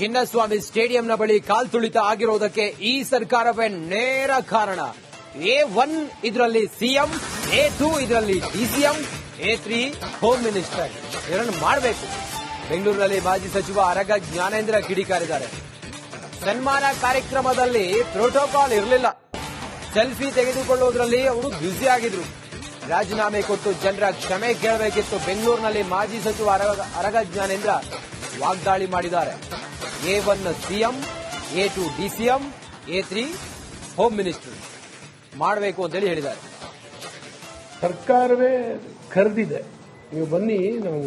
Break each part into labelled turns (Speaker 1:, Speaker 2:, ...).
Speaker 1: ಚಿನ್ನಸ್ವಾಮಿ ಸ್ಟೇಡಿಯಂನ ಬಳಿ ಕಾಲ್ತುಳಿತ ಆಗಿರುವುದಕ್ಕೆ ಈ ಸರ್ಕಾರವೇ ನೇರ ಕಾರಣ. ಎ ಒನ್ ಇದರಲ್ಲಿ ಸಿಎಂ ಎ ಟೂ ಇದರಲ್ಲಿ DCM A three home minister. ಇದನ್ನು ಮಾಡಬೇಕು. ಬೆಂಗಳೂರಿನಲ್ಲಿ ಮಾಜಿ ಸಚಿವ ಅರಗ ಜ್ಞಾನೇಂದ್ರ ಕಿಡಿಕಾರಿದ್ದಾರೆ. ಸನ್ಮಾನ ಕಾರ್ಯಕ್ರಮದಲ್ಲಿ ಪ್ರೋಟೋಕಾಲ್ ಇರಲಿಲ್ಲ. ಸೆಲ್ಫಿ ತೆಗೆದುಕೊಳ್ಳುವುದರಲ್ಲಿ ಅವರು ಬ್ಯುಸಿ ಆಗಿದ್ರು. ರಾಜೀನಾಮೆ ಕೊಟ್ಟು ಜನರ ಕ್ಷಮೆ ಕೇಳಬೇಕಿತ್ತು ಬೆಂಗಳೂರಿನಲ್ಲಿ ಮಾಜಿ ಸಚಿವ ಅರಗ ಜ್ಞಾನೇಂದ್ರ ವಾಗ್ದಾಳಿ ಮಾಡಿದ್ದಾರೆ. A one CM A two DCM A three home minister ಮಾಡಬೇಕು ಅಂತೇಳಿ ಹೇಳಿದ್ದಾರೆ.
Speaker 2: ಸರ್ಕಾರವೇ ಕರೆದಿದೆ. ನೀವು ಬನ್ನಿ, ನಾವು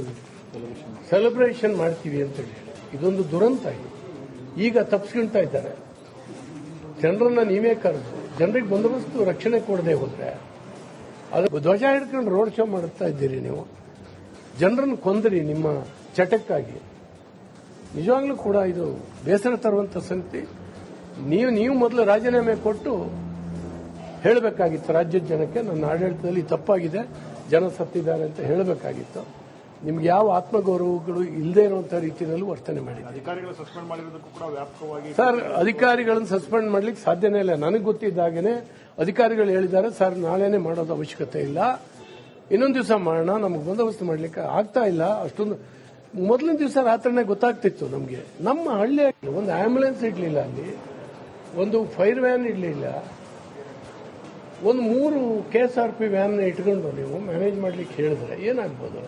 Speaker 2: ಸೆಲೆಬ್ರೇಷನ್ ಮಾಡ್ತೀವಿ ಅಂತ ಹೇಳಿ ಇದೊಂದು ದುರಂತ ಇದು. ಈಗ ತಪ್ಪಿಸ್ಕೊಳ್ತಾ ಇದ್ದಾರೆ. ಜನರನ್ನ ನೀವೇ ಕರೆದು, ಜನರಿಗೆ ಬಂದೋಬಸ್ತು ರಕ್ಷಣೆ ಕೊಡದೆ ಹೋದ್ರೆ, ಅದು ಧ್ವಜ ಹಿಡ್ಕೊಂಡು ರೋಡ್ ಶೋ ಮಾಡುತ್ತಾ ಇದ್ದೀರಿ ನೀವು. ಜನರನ್ನು ಕೊಂದ್ರಿ ನಿಮ್ಮ ಚಟಕ್ಕಾಗಿ. ನಿಜವಾಗ್ಲೂ ಕೂಡ ಇದು ಬೇಸರ ತರುವಂತ ಸಂಗತಿ ನೀವು ನೀವು ಮೊದಲು ರಾಜೀನಾಮೆ ಕೊಟ್ಟು ಹೇಳಬೇಕಾಗಿತ್ತು. ರಾಜ್ಯದ ಜನಕ್ಕೆ ನನ್ನ ಆಡಳಿತದಲ್ಲಿ ತಪ್ಪಾಗಿದೆ. ಜನ ಸತ್ತಿದ್ದಾರೆ ಅಂತ ಹೇಳಬೇಕಾಗಿತ್ತು. ನಿಮ್ಗೆ ಯಾವ ಆತ್ಮಗೌರವಗಳು ಇಲ್ಲದೆ ಇರುವಂತಹ ರೀತಿಯಲ್ಲೂ ವರ್ತನೆ ಮಾಡಿದೆ
Speaker 3: ಅಧಿಕಾರಿಗಳು ಸಸ್ಪೆಂಡ್ ಮಾಡಿರೋದಕ್ಕೂ ಕೂಡ ವ್ಯಾಪಕವಾಗಿ
Speaker 2: ಸರ್ ಅಧಿಕಾರಿಗಳನ್ನು ಸಸ್ಪೆಂಡ್ ಮಾಡ್ಲಿಕ್ಕೆ ಸಾಧ್ಯನೇ ಇಲ್ಲ. ನನಗೆ ಗೊತ್ತಿದ್ದಾಗೇನೆ ಅಧಿಕಾರಿಗಳು ಹೇಳಿದ್ದಾರೆ ಸರ್ ನಾಳೆನೆ ಮಾಡೋದು ಅವಶ್ಯಕತೆ ಇಲ್ಲ. ಇನ್ನೊಂದು ದಿವಸ ಮಾಡೋಣ. ನಮ್ಗೆ ಬಂದೋಬಸ್ತ್ ಮಾಡ್ಲಿಕ್ಕೆ ಆಗ್ತಾ ಇಲ್ಲ. ಅಷ್ಟೊಂದು ಮೊದಲಿನ ದಿವಸ ರಾತ್ರಿನೇ ಗೊತ್ತಾಗ್ತಿತ್ತು ನಮಗೆ. ನಮ್ಮ ಹಳ್ಳಿ ಒಂದು ಆಂಬ್ಯುಲೆನ್ಸ್ ಇರಲಿಲ್ಲ ಅಲ್ಲಿ, ಒಂದು ಫೈರ್ ವ್ಯಾನ್ ಇರಲಿಲ್ಲ ಒಂದು ಮೂರು K S R P van ಇಟ್ಕೊಂಡು ನೀವು ಮ್ಯಾನೇಜ್ ಮಾಡ್ಲಿಕ್ಕೆ ಹೇಳಿದ್ರೆ ಏನಾಗ್ಬೋದು?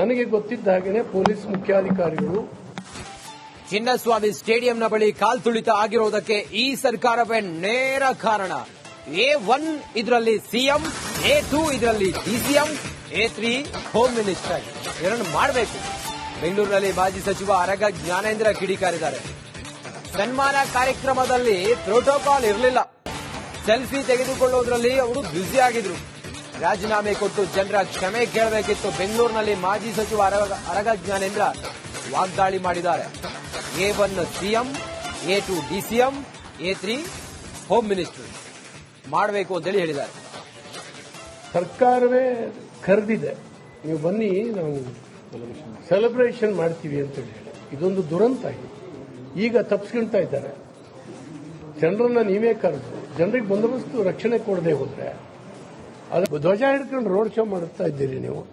Speaker 2: ನನಗೆ ಗೊತ್ತಿದ್ದ ಹಾಗೇನೆ ಪೊಲೀಸ್ ಮುಖ್ಯಾಧಿಕಾರಿಗಳು.
Speaker 1: ಚಿನ್ನಸ್ವಾಮಿ ಸ್ಟೇಡಿಯಂನ ಬಳಿ ಕಾಲ್ತುಳಿತ ಆಗಿರುವುದಕ್ಕೆ ಈ ಸರ್ಕಾರವೇ ನೇರ ಕಾರಣ. ಎ ಒನ್ ಇದರಲ್ಲಿ ಸಿಎಂ ಎ ಟೂ ಇದರಲ್ಲಿ DCM A three home minister ಎರಡು ಮಾಡಬೇಕು. ಬೆಂಗಳೂರಿನಲ್ಲಿ ಮಾಜಿ ಸಚಿವ ಅರಗ ಜ್ಞಾನೇಂದ್ರ ಕಿಡಿಕಾರಿದ್ದಾರೆ. ಸನ್ಮಾನ ಕಾರ್ಯಕ್ರಮದಲ್ಲಿ ಪ್ರೋಟೋಕಾಲ್ ಇರಲಿಲ್ಲ. ಸೆಲ್ಫಿ ತೆಗೆದುಕೊಳ್ಳುವುದರಲ್ಲಿ ಅವರು ಬ್ಯುಸಿ ಆಗಿದ್ರು. ರಾಜೀನಾಮೆ ಕೊಟ್ಟು ಜನರ ಕ್ಷಮೆ ಕೇಳಬೇಕಿತ್ತು ಬೆಂಗಳೂರಿನಲ್ಲಿ ಮಾಜಿ ಸಚಿವ ಅರಗ ಜ್ಞಾನೇಂದ್ರ ವಾಗ್ದಾಳಿ ಮಾಡಿದ್ದಾರೆ. A one CM A two DCM A three home minister ಮಾಡಬೇಕು ಅಂತೇಳಿ ಹೇಳಿದ್ದಾರೆ.
Speaker 2: ಸರ್ಕಾರವೇ ಕರೆದಿದೆ. ನೀವು ಬನ್ನಿ, ನಾವು ಸೆಲೆಬ್ರೇಷನ್ ಮಾಡ್ತೀವಿ ಅಂತ ಹೇಳಿ. ಇದೊಂದು ದುರಂತ ಇದು. ಈಗ ತಪ್ಪಿಸ್ಕೊಳ್ತಾ ಇದ್ದಾರೆ. ಜನರನ್ನ ನೀವೇ ಕರೆದು, ಜನರಿಗೆ ಬಂದೋಬಸ್ತು ರಕ್ಷಣೆ ಕೊಡದೆ ಹೋದ್ರೆ, ಅದು ಧ್ವಜ ಹಿಡ್ಕೊಂಡು ರೋಡ್ ಶೋ ಮಾಡುತ್ತಾ ಇದ್ದೀರಿ ನೀವು.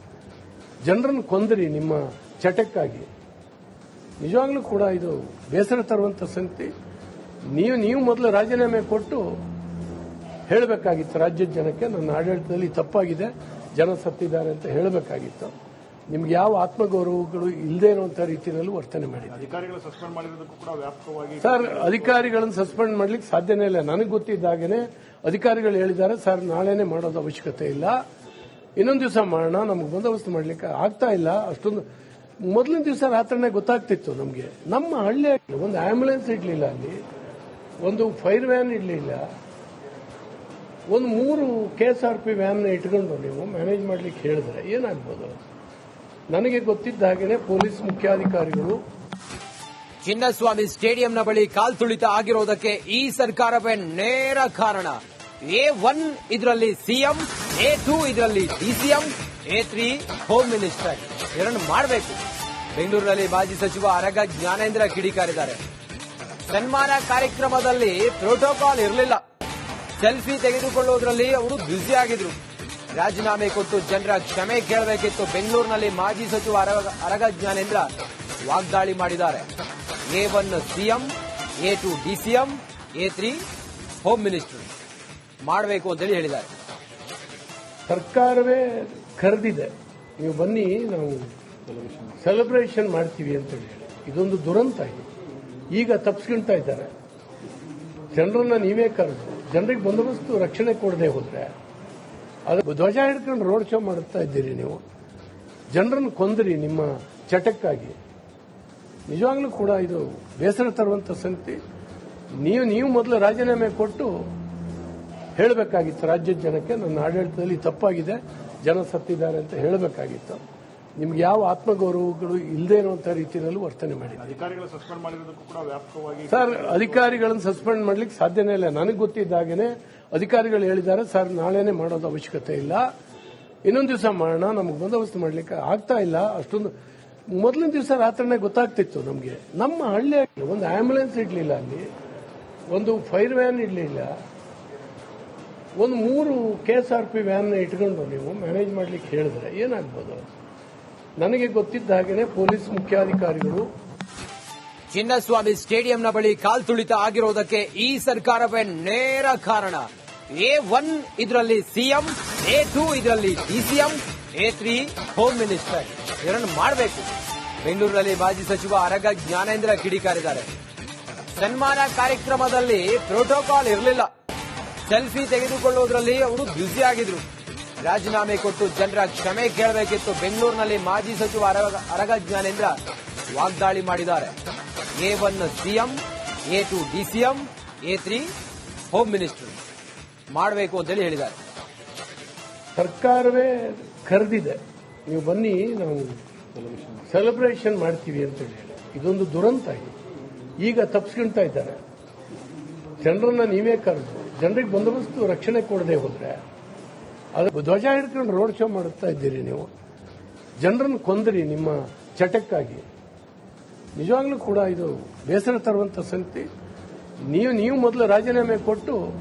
Speaker 2: ಜನರನ್ನು ಕೊಂದ್ರಿ ನಿಮ್ಮ ಚಟಕ್ಕಾಗಿ. ನಿಜವಾಗ್ಲೂ ಕೂಡ ಇದು ಬೇಸರ ತರುವಂತ ಸಂಗತಿ. ನೀವು ನೀವು ಮೊದಲು ರಾಜೀನಾಮೆ ಕೊಟ್ಟು ಹೇಳಬೇಕಾಗಿತ್ತು ರಾಜ್ಯದ ಜನಕ್ಕೆ. ನನ್ನ ಆಡಳಿತದಲ್ಲಿ ತಪ್ಪಾಗಿದೆ. ಜನ ಸತ್ತಿದ್ದಾರೆ ಅಂತ ಹೇಳಬೇಕಾಗಿತ್ತು. ನಿಮ್ಗೆ ಯಾವ ಆತ್ಮಗೌರವಗಳು ಇಲ್ಲದೆ ಇರುವಂತಹ ರೀತಿಯಲ್ಲೂ ವರ್ತನೆ ಮಾಡಿದೆ.
Speaker 3: ವ್ಯಾಪಕವಾಗಿ
Speaker 2: ಸರ್ ಅಧಿಕಾರಿಗಳನ್ನು ಸಸ್ಪೆಂಡ್ ಮಾಡ್ಲಿಕ್ಕೆ ಸಾಧ್ಯನೇ ಇಲ್ಲ. ನನಗೆ ಗೊತ್ತಿದ್ದಾಗೇನೆ ಅಧಿಕಾರಿಗಳು ಹೇಳಿದ್ದಾರೆ ಸರ್ ನಾಳೆನೆ ಮಾಡೋದು ಅವಶ್ಯಕತೆ ಇಲ್ಲ. ಇನ್ನೊಂದು ದಿವಸ ಮಾಡೋಣ ನಮ್ಗೆ ಬಂದೋಬಸ್ತ್ ಮಾಡ್ಲಿಕ್ಕೆ ಆಗ್ತಾ ಇಲ್ಲ. ಅಷ್ಟೊಂದು ಮೊದಲಿನ ದಿವಸ ರಾತ್ರಿನೇ ಗೊತ್ತಾಗ್ತಿತ್ತು ನಮಗೆ. ನಮ್ಮ ಹಳ್ಳಿಯಲ್ಲಿ ಒಂದು ಆಂಬ್ಯುಲೆನ್ಸ್ ಇಡ್ಲಿಲ್ಲ ಅಲ್ಲಿ ಒಂದು ಫೈರ್ ವ್ಯಾನ್ ಇಡ್ಲಿಲ್ಲ. ಒಂದು ಮೂರು K S R P van ಇಟ್ಕೊಂಡು ನೀವು ಮ್ಯಾನೇಜ್ ಮಾಡ್ಲಿಕ್ಕೆ ಹೇಳಿದ್ರೆ ಏನಾಗ್ಬೋದು? ನನಗೆ ಗೊತ್ತಿದ್ದ ಹಾಗೆ ಪೊಲೀಸ್ ಮುಖ್ಯಾಧಿಕಾರಿಗಳು
Speaker 1: ಚಿನ್ನಸ್ವಾಮಿ ಸ್ಟೇಡಿಯಂನ ಬಳಿ ಕಾಲ್ತುಳಿತ ಆಗಿರೋದಕ್ಕೆ ಈ ಸರ್ಕಾರವೇ ನೇರ ಕಾರಣ. ಎ ಒನ್ ಇದರಲ್ಲಿ ಸಿಎಂ ಎ ಟೂ ಇದರಲ್ಲಿ DCM A three home minister. ಎರಡು ಮಾಡಬೇಕು. ಬೆಂಗಳೂರಿನಲ್ಲಿ ಮಾಜಿ ಸಚಿವ ಅರಗ ಜ್ಞಾನೇಂದ್ರ ಕಿಡಿಕಾರಿದ್ದಾರೆ. ಸನ್ಮಾನ ಕಾರ್ಯಕ್ರಮದಲ್ಲಿ ಪ್ರೋಟೋಕಾಲ್ ಇರಲಿಲ್ಲ. ಸೆಲ್ಫಿ ತೆಗೆದುಕೊಳ್ಳುವುದರಲ್ಲಿ ಅವರು ಬ್ಯುಸಿ ಆಗಿದ್ರು. ರಾಜೀನಾಮೆ ಕೊಟ್ಟು ಜನರ ಕ್ಷಮೆ ಕೇಳಬೇಕಿತ್ತು. ಬೆಂಗಳೂರಿನಲ್ಲಿ ಮಾಜಿ ಸಚಿವ ಅರಗ ಜ್ಞಾನೇಂದ್ರ ವಾಗ್ದಾಳಿ ಮಾಡಿದ್ದಾರೆ. A one CM, A two DCM, A three home minister ಮಾಡಬೇಕು ಅಂತೇಳಿ ಹೇಳಿದ್ದಾರೆ.
Speaker 2: ಸರ್ಕಾರವೇ ಕರೆದಿದೆ. ನೀವು ಬನ್ನಿ, ನಾವು ಸೆಲೆಬ್ರೇಷನ್ ಮಾಡ್ತೀವಿ ಅಂತ ಹೇಳಿ ಇದೊಂದು ದುರಂತ ಈಗ ತಪ್ಪಿಸ್ಕೊಳ್ತಾ ಇದ್ದಾರೆ. ಜನರನ್ನ ನೀವೇ ಕರೆದು, ಜನರಿಗೆ ಬಂದೋಬಸ್ತು ರಕ್ಷಣೆ ಕೊಡದೆ ಹೋದ್ರೆ, ಅದು ಧ್ವಜ ಹಿಡ್ಕೊಂಡು ರೋಡ್ ಶೋ ಮಾಡುತ್ತಾ ಇದ್ದೀರಿ ನೀವು. ಜನರನ್ನು ಕೊಂದ್ರಿ ನಿಮ್ಮ ಚಟಕ್ಕಾಗಿ. ನಿಜವಾಗ್ಲೂ ಕೂಡ ಇದು ಬೇಸರ ತರುವಂತ ಸಂಗತಿ. ನೀವು ನೀವು ಮೊದಲು ರಾಜೀನಾಮೆ ಕೊಟ್ಟು ಹೇಳಬೇಕಾಗಿತ್ತು, ರಾಜ್ಯದ ಜನಕ್ಕೆ. ನನ್ನ ಆಡಳಿತದಲ್ಲಿ ತಪ್ಪಾಗಿದೆ, ಜನ ಸತ್ತಿದ್ದಾರೆ ಅಂತ ಹೇಳಬೇಕಾಗಿತ್ತು. ನಿಮ್ಗೆ ಯಾವ ಆತ್ಮಗೌರವಗಳು ಇಲ್ಲದೆ ಇರುವಂತಹ ರೀತಿಯಲ್ಲೂ ವರ್ತನೆ
Speaker 3: ಮಾಡಿ.
Speaker 2: ಸರ್ ಅಧಿಕಾರಿಗಳನ್ನು ಸಸ್ಪೆಂಡ್ ಮಾಡ್ಲಿಕ್ಕೆ ಸಾಧ್ಯನೇ ಇಲ್ಲ. ನನಗೆ ಗೊತ್ತಿದ್ದಾಗೇನೆ ಅಧಿಕಾರಿಗಳು ಹೇಳಿದ್ದಾರೆ ಸರ್ ನಾಳೆನೆ ಮಾಡೋದು ಅವಶ್ಯಕತೆ ಇಲ್ಲ. ಇನ್ನೊಂದು ದಿವಸ ಮಾಡೋಣ ನಮ್ಗೆ ಬಂದೋಬಸ್ತ್ ಮಾಡ್ಲಿಕ್ಕೆ ಆಗ್ತಾ ಇಲ್ಲ. ಅಷ್ಟೊಂದು ಮೊದಲಿನ ದಿವಸ ರಾತ್ರಿನೇ ಗೊತ್ತಾಗ್ತಿತ್ತು ನಮಗೆ. ನಮ್ಮ ಹಳ್ಳಿ ಒಂದು ಆಂಬ್ಯುಲೆನ್ಸ್ ಇಡ್ಲಿಲ್ಲ ಅಲ್ಲಿ ಒಂದು ಫೈರ್ ವ್ಯಾನ್ ಇಡ್ಲಿಲ್ಲ. ಒಂದು ಮೂರು K S R P van ಇಟ್ಕೊಂಡು ನೀವು ಮ್ಯಾನೇಜ್ ಮಾಡ್ಲಿಕ್ಕೆ ಹೇಳಿದ್ರೆ ಏನಾಗ್ಬೋದು? ನನಗೆ ಗೊತ್ತಿದ್ದ ಹಾಗೆಯೇ ಪೊಲೀಸ್ ಮುಖ್ಯಾಧಿಕಾರಿಗಳು.
Speaker 1: ಚಿನ್ನಸ್ವಾಮಿ ಸ್ಟೇಡಿಯಂನ ಬಳಿ ಕಾಲ್ತುಳಿತ ಆಗಿರುವುದಕ್ಕೆ ಈ ಸರ್ಕಾರವೇ ನೇರ ಕಾರಣ. ಎ ಒನ್ ಇದರಲ್ಲಿ ಸಿಎಂ ಎ ಟೂ ಇದರಲ್ಲಿ DCM A three home minister. ಇದನ್ನು ಮಾಡಬೇಕು. ಬೆಂಗಳೂರಿನಲ್ಲಿ ಮಾಜಿ ಸಚಿವ ಅರಗ ಜ್ಞಾನೇಂದ್ರ ಕಿಡಿಕಾರಿದ್ದಾರೆ. ಸನ್ಮಾನ ಕಾರ್ಯಕ್ರಮದಲ್ಲಿ ಪ್ರೋಟೋಕಾಲ್ ಇರಲಿಲ್ಲ. ಸೆಲ್ಫಿ ತೆಗೆದುಕೊಳ್ಳುವುದರಲ್ಲಿ ಅವರು ಬ್ಯುಸಿ ಆಗಿದ್ರು. ರಾಜೀನಾಮೆ ಕೊಟ್ಟು ಜನರ ಕ್ಷಮೆ ಕೇಳಬೇಕಿತ್ತು. ಬೆಂಗಳೂರಿನಲ್ಲಿ ಮಾಜಿ ಸಚಿವ ಅರಗ- ಜ್ಞಾನೇಂದ್ರ ವಾಗ್ದಾಳಿ ಮಾಡಿದ್ದಾರೆ. A one CM, A two DCM, A three home minister ಮಾಡಬೇಕು ಅಂತೇಳಿ ಹೇಳಿದ್ದಾರೆ.
Speaker 2: ಸರ್ಕಾರವೇ ಕರೆದಿದೆ, ನೀವು ಬನ್ನಿ, ನಾವು ಸೆಲೆಬ್ರೇಷನ್ ಮಾಡ್ತೀವಿ ಅಂತ ಹೇಳಿ. ಇದೊಂದು ದುರಂತ ಇದು. ಈಗ ತಪ್ಪಿಸ್ಕೊಳ್ತಾ ಇದ್ದಾರೆ. ಜನರನ್ನ ನೀವೇ ಕರೆದು, ಜನರಿಗೆ ಬಂದೋಬಸ್ತು ರಕ್ಷಣೆ ಕೊಡದೆ ಹೋದ್ರೆ ಅದು ಧ್ವಜ ಹಿಡ್ಕೊಂಡು ರೋಡ್ ಶೋ ಮಾಡುತ್ತಾ ಇದ್ದೀರಿ ನೀವು. ಜನರನ್ನು ಕೊಂದ್ರಿ ನಿಮ್ಮ ಚಟಕ್ಕಾಗಿ. ನಿಜವಾಗ್ಲೂ ಕೂಡ ಇದು ಬೇಸರ ತರುವಂತ ಸಂಗತಿ. ನೀವು ನೀವು ಮೊದಲು ರಾಜೀನಾಮೆ ಕೊಟ್ಟು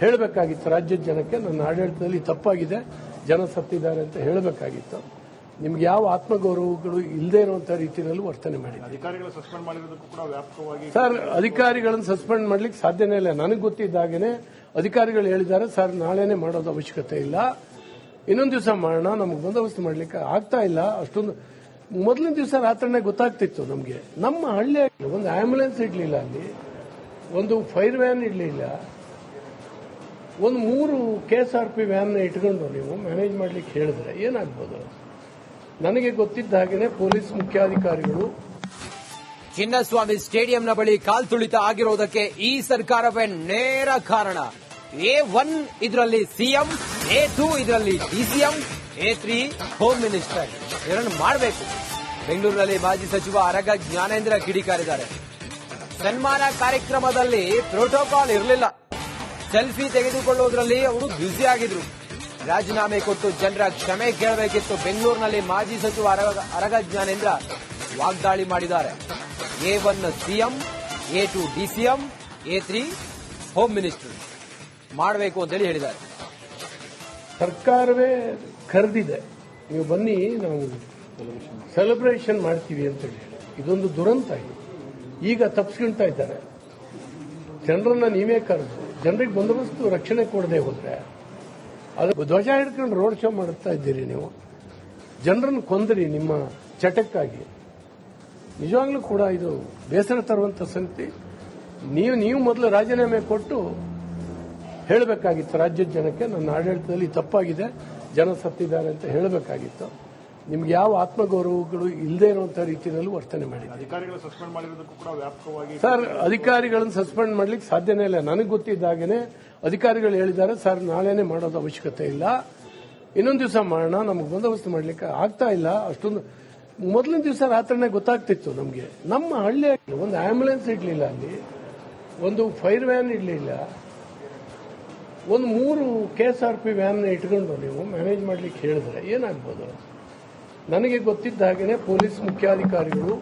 Speaker 2: ಹೇಳಬೇಕಾಗಿತ್ತು. ರಾಜ್ಯದ ಜನಕ್ಕೆ ನನ್ನ ಆಡಳಿತದಲ್ಲಿ ತಪ್ಪಾಗಿದೆ. ಜನ ಸತ್ತಿದ್ದಾರೆ ಅಂತ ಹೇಳಬೇಕಾಗಿತ್ತು. ನಿಮ್ಗೆ ಯಾವ ಆತ್ಮಗೌರವಗಳು ಇಲ್ಲದೆ ಇರುವಂತಹ ರೀತಿಯಲ್ಲಿ ವರ್ತನೆ
Speaker 3: ಮಾಡಿ ವ್ಯಾಪಕವಾಗಿ
Speaker 2: ಸರ್ ಅಧಿಕಾರಿಗಳನ್ನು ಸಸ್ಪೆಂಡ್ ಮಾಡ್ಲಿಕ್ಕೆ ಸಾಧ್ಯನೇ ಇಲ್ಲ. ನನಗೆ ಗೊತ್ತಿದ್ದಾಗನೇ ಅಧಿಕಾರಿಗಳು ಹೇಳಿದ್ದಾರೆ, ಸರ್, ನಾಳೆನೆ ಮಾಡೋದು ಅವಶ್ಯಕತೆ ಇಲ್ಲ. ಇನ್ನೊಂದು ದಿವಸ ಮಾಡೋಣ, ನಮಗೆ ಬಂದೋಬಸ್ತ್ ಮಾಡ್ಲಿಕ್ಕೆ ಆಗ್ತಾ ಇಲ್ಲ. ಅಷ್ಟೊಂದು ಮೊದಲಿನ ದಿವಸ ರಾತ್ರಿನೇ ಗೊತ್ತಾಗ್ತಿತ್ತು ನಮಗೆ. ನಮ್ಮ ಹಳ್ಳಿ ಒಂದು ಆಂಬ್ಯುಲೆನ್ಸ್ ಇರಲಿಲ್ಲ ಅಲ್ಲಿ. ಒಂದು ಫೈರ್ ವ್ಯಾನ್ ಇರಲಿಲ್ಲ ಒಂದು ಮೂರು K S R P van ಇಟ್ಕೊಂಡು ನೀವು ಮ್ಯಾನೇಜ್ ಮಾಡ್ಲಿಕ್ಕೆ ಹೇಳಿದ್ರೆ ಏನಾಗ್ಬೋದು? ನನಗೆ ಗೊತ್ತಿದ್ದ ಹಾಗೆಯೇ ಪೊಲೀಸ್ ಮುಖ್ಯಾಧಿಕಾರಿಗಳು
Speaker 1: ಚಿನ್ನಸ್ವಾಮಿ ಸ್ಟೇಡಿಯಂನ ಬಳಿ ಕಾಲ್ತುಳಿತ ಆಗಿರುವುದಕ್ಕೆ ಈ ಸರ್ಕಾರವೇ ನೇರ ಕಾರಣ. ಎ ಒನ್ ಇದರಲ್ಲಿ ಸಿಎಂ ಎ ಟೂ ಇದರಲ್ಲಿ DCM A three home minister ಇದನ್ನು ಮಾಡಬೇಕು. ಬೆಂಗಳೂರಿನಲ್ಲಿ ಮಾಜಿ ಸಚಿವ ಅರಗ ಜ್ಞಾನೇಂದ್ರ ಕಿಡಿಕಾರಿದ್ದಾರೆ. ಸನ್ಮಾನ ಕಾರ್ಯಕ್ರಮದಲ್ಲಿ ಪ್ರೋಟೋಕಾಲ್ ಇರಲಿಲ್ಲ. ಸೆಲ್ಫಿ ತೆಗೆದುಕೊಳ್ಳುವುದರಲ್ಲಿ ಅವರು ಬ್ಯುಸಿ ಆಗಿದ್ರು. ರಾಜೀನಾಮೆ ಕೊಟ್ಟು ಜನರ ಕ್ಷಮೆ ಕೇಳಬೇಕಿತ್ತು ಬೆಂಗಳೂರಿನಲ್ಲಿ ಮಾಜಿ ಸಚಿವ ಅರಗ- ಜ್ಞಾನೇಂದ್ರ ವಾಗ್ದಾಳಿ ಮಾಡಿದ್ದಾರೆ. A one CM A two DCM A three home minister ಮಾಡಬೇಕು ಅಂತೇಳಿ ಹೇಳಿದ್ದಾರೆ.
Speaker 2: ಸರ್ಕಾರವೇ ಕರೆದಿದೆ, ನೀವು ಬನ್ನಿ, ನಾವು ಸೆಲೆಬ್ರೇಷನ್ ಮಾಡ್ತೀವಿ ಅಂತ ಹೇಳಿ ಇದೊಂದು ದುರಂತ ಇದು. ಈಗ ತಪ್ಪಿಸ್ಕೊಳ್ತಾ ಇದ್ದಾರೆ. ಜನರನ್ನ ನೀವೇ ಕರೆದು, ಜನರಿಗೆ ಬಂದೋಬಸ್ತು ರಕ್ಷಣೆ ಕೊಡದೆ ಹೋದ್ರೆ, ಅದು ಧ್ವಜ ಹಿಡ್ಕೊಂಡು ರೋಡ್ ಶೋ ಮಾಡುತ್ತಾ ಇದ್ದೀರಿ ನೀವು. ಜನರನ್ನು ಕೊಂದ್ರಿ ನಿಮ್ಮ ಚಟಕ್ಕಾಗಿ. ನಿಜವಾಗ್ಲೂ ಕೂಡ ಇದು ಬೇಸರ ತರುವಂತ ಸಂಗತಿ. ನೀವು ನೀವು ಮೊದಲು ರಾಜೀನಾಮೆ ಕೊಟ್ಟು ಹೇಳಬೇಕಾಗಿತ್ತು ರಾಜ್ಯದ ಜನಕ್ಕೆ ನನ್ನ ಆಡಳಿತದಲ್ಲಿ ತಪ್ಪಾಗಿದೆ ಜನ ಸತ್ತಿದ್ದಾರೆ ಅಂತ ಹೇಳಬೇಕಾಗಿತ್ತು. ನಿಮ್ಗೆ ಯಾವ ಆತ್ಮಗೌರವಗಳು ಇಲ್ಲದೆ ಇರುವಂತಹ ರೀತಿಯಲ್ಲೂ ವರ್ತನೆ ಮಾಡಿದೆ. ಸರ್ ಅಧಿಕಾರಿಗಳನ್ನು ಸಸ್ಪೆಂಡ್ ಮಾಡ್ಲಿಕ್ಕೆ ಸಾಧ್ಯನೇ ಇಲ್ಲ. ನನಗೆ ಗೊತ್ತಿದ್ದಾಗನೇ ಅಧಿಕಾರಿಗಳು ಹೇಳಿದ್ದಾರೆ ಸರ್ ನಾಳೆನೆ ಮಾಡೋದು ಅವಶ್ಯಕತೆ ಇಲ್ಲ. ಇನ್ನೊಂದು ದಿವಸ ಮಾಡೋಣ ನಮಗೆ ಬಂದೋಬಸ್ತ್ ಮಾಡ್ಲಿಕ್ಕೆ ಆಗ್ತಾ ಇಲ್ಲ. ಅಷ್ಟೊಂದು ಮೊದಲಿನ ದಿವಸ ರಾತ್ರಿನೇ ಗೊತ್ತಾಗ್ತಿತ್ತು ನಮಗೆ. ನಮ್ಮ ಹಳ್ಳಿ ಒಂದು ಆಂಬ್ಯುಲೆನ್ಸ್ ಇಡ್ಲಿಲ್ಲ ಅಲ್ಲಿ. ಒಂದು ಫೈರ್ ವ್ಯಾನ್ ಇಡ್ಲಿಲ್ಲ. ಒಂದು ಮೂರು K S R P van ಇಟ್ಕೊಂಡು ನೀವು ಮ್ಯಾನೇಜ್ ಮಾಡ್ಲಿಕ್ಕೆ ಹೇಳಿದ್ರೆ ಏನಾಗ್ಬೋದು? ನನಗೆ ಗೊತ್ತಿದ್ದ ಹಾಗೆಯೇ ಪೊಲೀಸ್ ಮುಖ್ಯಾಧಿಕಾರಿಗಳು